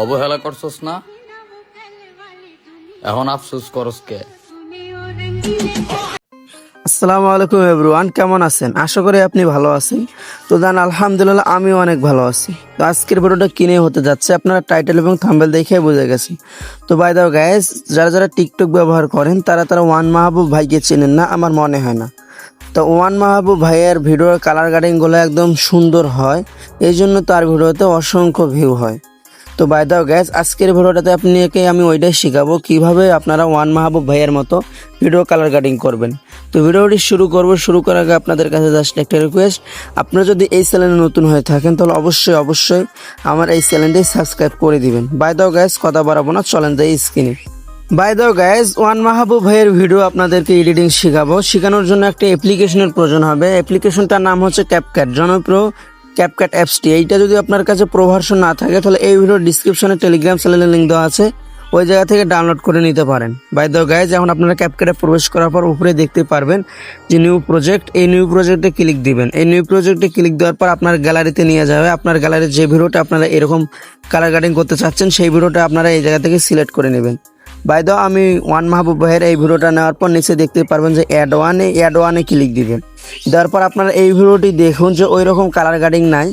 অবহেলা করছস না? এখন আফসোস করস কে? আসসালামু আলাইকুম এভরিওয়ান, কেমন আছেন? আশা করি আপনি ভালো আছেন। তো দান আলহামদুলিল্লাহ, আমিও অনেক ভালো আছি। তো আজকের ভিডিওটা কিনে হতে যাচ্ছে, আপনারা টাইটেল এবং থাম্বেল দেখে বুঝে গেছেন তো বাই দাও গ্যাস যারা যারা টিকটক ব্যবহার করেন, তারা তারা ওয়ান মাহবুব ভাইকে চেনেন না, আমার মনে হয় না। তো ওয়ান মাহবুব ভাইয়ের ভিডিওর কালার গার্ডিংগুলো একদম সুন্দর হয় এই জন্য তার ভিডিওতে অসংখ্য ভিউ হয়। তো বাই দাও গ্যাস আজকের ভিডিওটাতে আপনাকে আমি ওইটাই শেখাবো কীভাবে আপনারা ওয়ান মাহবুব ভাইয়ের মতো ভিডিও কালার কাটিং করবেন। তো ভিডিওটি শুরু করব, শুরু করার আগে আপনাদের কাছে জাস্ট একটা রিকোয়েস্ট আপনারা যদি এই চ্যানেলে নতুন হয়ে থাকেন, তাহলে অবশ্যই অবশ্যই আমার এই চ্যানেলটি সাবস্ক্রাইব করে দিবেন। বাই দাও গ্যাস কথা বাড়াবো না, চলেন যাই স্ক্রিনে বাই দাও গাইজ ওয়ান মাহবুব ভাইয়ের ভিডিও আপনাদেরকে এডিটিং শেখাবো। শেখানোর জন্য একটা অ্যাপ্লিকেশনের প্রয়োজন হবে। অ্যাপ্লিকেশনটার নাম হচ্ছে ক্যাপক্যাট জনপ্রিয় ক্যাপক্যাট অ্যাপসটি এইটা যদি আপনার কাছে প্রো ভার্সন না থাকে, তাহলে এই ভিডিওর ডিসক্রিপশনে টেলিগ্রাম চ্যানেলের লিঙ্ক দেওয়া আছে। ওই জায়গা থেকে ডাউনলোড করে নিতে পারেন। বাই দ্য গাইজ এখন আপনারা ক্যাপক্যাটে প্রবেশ করার পর উপরে দেখতে পারবেন যে নিউ প্রজেক্ট এই নিউ প্রজেক্টে ক্লিক দিবেন। এই নিউ প্রজেক্টে ক্লিক দেওয়ার পর আপনার গ্যালারিতে নিয়ে যাবে। আপনার গ্যালারির যে ভিডিওটা আপনারা এরকম কালার গার্ডিং করতে চাচ্ছেন, সেই ভিডিওটা আপনারা এই জায়গা থেকে সিলেক্ট করে নেবেন। বাই দ্য আমি ওয়ান মাহবুব ভাইয়ের এই ভিডিওটা নেওয়ার পর নিচে দেখতে পারবেন যে অ্যাড ওয়ানে অ্যাড ওয়ানে ক্লিক দিবেন। দেওয়ার পর আপনারা এই ভিডিওটি দেখুন যে ওই রকম কালার গার্ডিং নাই।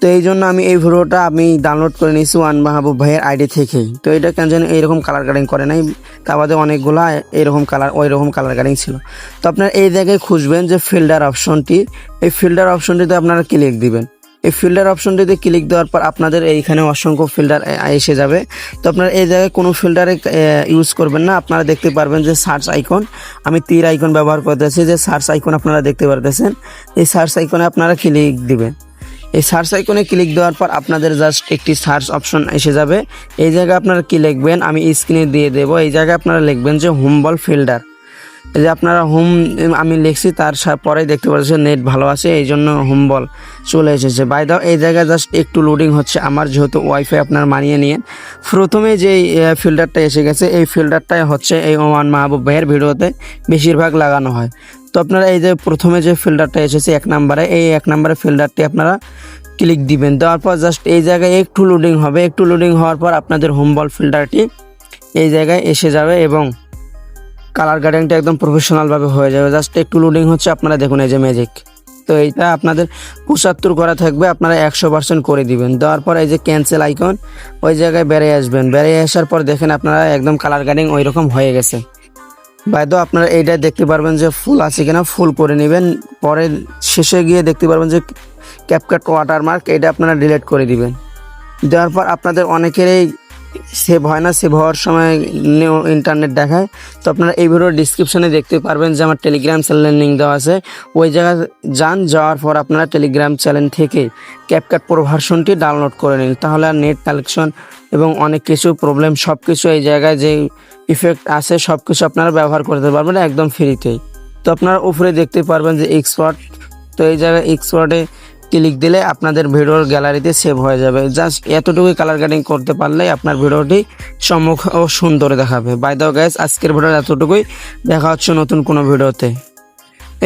তো এই জন্য আমি এই ভিডিওটা আমি ডাউনলোড করে নিয়েছি ওয়ান মাহবুব ভাইয়ের আইডি থেকে তো এটা কেন যেন এইরকম কালার গার্ডিং করে নাই? তার বাদে অনেকগুলো এরকম কালার ওই রকম কালার গার্ডিং ছিল। তো আপনার এই জায়গায় খুঁজবেন যে ফিল্ডার অপশনটি এই ফিল্ডার অপশনটিতে আপনারা ক্লিক দিবেন। এই ফিল্টার অপশনটিতে ক্লিক দেওয়ার পর আপনাদের এইখানে অসংখ্য ফিল্টার এসে যাবে। তো আপনারা এই জায়গায় কোনো ফিল্টারে ইউজ করবেন না। আপনারা দেখতে পারবেন যে সার্চ আইকন আমি তীর আইকন ব্যবহার করতেছি যে সার্চ আইকন আপনারা দেখতে পারতেছেন। এই সার্চ আইকনে আপনারা ক্লিক দিবেন। এই সার্চ আইকনে ক্লিক দেওয়ার পর আপনাদের জাস্ট একটি সার্চ অপশন এসে যাবে। এই জায়গায় আপনারা কি লিখবেন? আমি স্ক্রিনে দিয়ে দেবো। এই জায়গায় আপনারা লিখবেন যে হোমবল ফিল্টার যে আপনারা হোম আমি লিখছি, তার পরেই দেখতে পাচ্ছেন নেট ভালো আছে, এই জন্য হোম বল চলে এসেছে। বাই দাও এই জায়গায় জাস্ট একটু লোডিং হচ্ছে, আমার যেহেতু ওয়াইফাই আপনার মানিয়ে নিয়ে প্রথমে যে ফিল্টারটা এসে গেছে, এই ফিল্টারটাই হচ্ছে এই ওমান মাহবুব ভাইয়ের ভিডিওতে বেশিরভাগ লাগানো হয়। তো আপনারা এই যে প্রথমে যে ফিল্টারটা এসেছে এক নম্বরে, এই এক নম্বরে ফিল্টারটি আপনারা ক্লিক দিবেন। দেওয়ার পর জাস্ট এই জায়গায় একটু লোডিং হবে, একটু লোডিং হওয়ার পর আপনাদের হোম বল ফিল্টারটি এই জায়গায় এসে যাবে এবং কালার গার্ডিংটা একদম প্রফেশনালভাবে হয়ে যাবে। জাস্ট একটু লোডিং হচ্ছে, আপনারা দেখুন এই যে ম্যাজিক তো এইটা আপনাদের পঁচাত্তর করা থাকবে, আপনারা একশো পার্সেন্ট করে দিবেন। দেওয়ার পর এই যে ক্যান্সেল আইকন ওই জায়গায় বেরিয়ে আসবেন। বেরিয়ে আসার পর দেখেন আপনারা একদম কালার গার্ডিং ওই রকম হয়ে গেছে। বাইদ আপনারা এইটা দেখতে পারবেন যে ফুল আছে কিনা, ফুল করে নেবেন। পরে শেষে গিয়ে দেখতে পারবেন যে ক্যাপকাট ওয়াটারমার্ক এটা আপনারা ডিলিট করে দিবেন। দেওয়ার পর আপনাদের অনেকেরই সেভ হয় না, সেভ হওয়ার সময় ইন্টারনেট দেখায়। তো আপনারা এই ভিডিওর ডিসক্রিপশনে দেখতে পারবেন যে আমার টেলিগ্রাম চ্যানেলের লিঙ্ক দেওয়া আছে। ওই জায়গায় যান, যাওয়ার পর আপনারা টেলিগ্রাম চ্যানেল থেকে ক্যাপকাট প্রো ভার্সনটি ডাউনলোড করে নিন। তাহলে আর নেট কালেকশন এবং অনেক কিছু প্রবলেম সব কিছু এই জায়গায় যে ইফেক্ট আছে সব কিছু আপনারা ব্যবহার করতে পারবেন একদম ফ্রিতেই তো আপনারা উপরে দেখতে পারবেন যে এক্সপার্ট তো এই জায়গায় এক্সপার্টে ক্লিক দিলে আপনাদের ভিডিওর গ্যালারিতে সেভ হয়ে যাবে। জাস্ট এতটুকুই কালার কাটিং করতে পারলে আপনার ভিডিওটি সম্মুখ ও সুন্দর দেখাবে। বাই দাও গ্যাস আজকের ভিডিও এতটুকুই। দেখা হচ্ছে নতুন কোনো ভিডিওতে।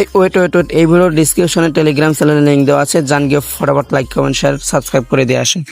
এই ওয়েট ওয়েট ওয়েট এই ভিডিওর ডিসক্রিপশনে টেলিগ্রাম চ্যানেলের লিঙ্ক দেওয়া আছে। জান গিয়ে ফটাফট লাইক কমেন্ট শেয়ার সাবস্ক্রাইব করে দিয়ে আসেন।